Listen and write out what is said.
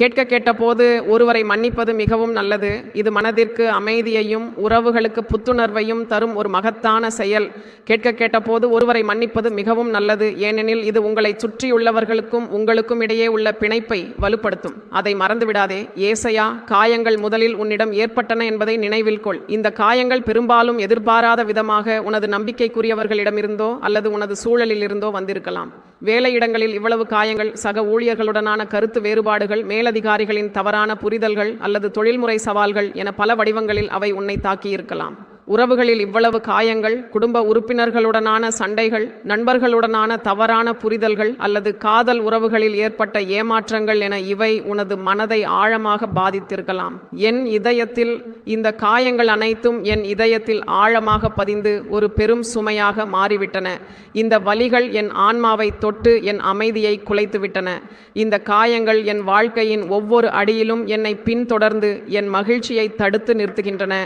கேட்க கேட்டபோது ஒருவரை மன்னிப்பது மிகவும் நல்லது. இது மனதிற்கு அமைதியையும் உறவுகளுக்கு புத்துணர்வையும் தரும் ஒரு மகத்தான செயல். கேட்க கேட்டபோது ஒருவரை மன்னிப்பது மிகவும் நல்லது. ஏனெனில் இது உங்களை சுற்றியுள்ளவர்களுக்கும் உங்களுக்கும் இடையே உள்ள பிணைப்பை வலுப்படுத்தும். அதை மறந்துவிடாதே. ஏசையா காயங்கள் முதலில் உன்னிடம் ஏற்பட்டன என்பதை நினைவில் கொள். இந்த காயங்கள் பெரும்பாலும் எதிர்பாராத விதமாக உனது நம்பிக்கைக்குரியவர்களிடமிருந்தோ அல்லது உனது சூழலில் இருந்தோ வந்திருக்கலாம். வேலையிடங்களில் இவ்வளவு காயங்கள் சக ஊழியர்களுடனான கருத்து வேறுபாடுகள் மேலதிகாரிகளின் தவறான புரிதல்கள் அல்லது தொழில்முறை சவால்கள் என பல வடிவங்களில் அவை உன்னை தாக்கியிருக்கலாம். உறவுகளில் இவ்வளவு காயங்கள் குடும்ப உறுப்பினர்களுடனான சண்டைகள் நண்பர்களுடனான தவறான புரிதல்கள் அல்லது காதல் உறவுகளில் ஏற்பட்ட ஏமாற்றங்கள் என இவை உனது மனதை ஆழமாக பாதித்திருக்கலாம். என் இதயத்தில் இந்த காயங்கள் அனைத்தும் என் இதயத்தில் ஆழமாக பதிந்து ஒரு பெரும் சுமையாக மாறிவிட்டன. இந்த வலிகள் என் ஆன்மாவை தொட்டு என் அமைதியை குலைத்துவிட்டன. இந்த காயங்கள் என் வாழ்க்கையின் ஒவ்வொரு அடியிலும் என்னை பின்தொடர்ந்து என் மகிழ்ச்சியை தடுத்து நிறுத்துகின்றன.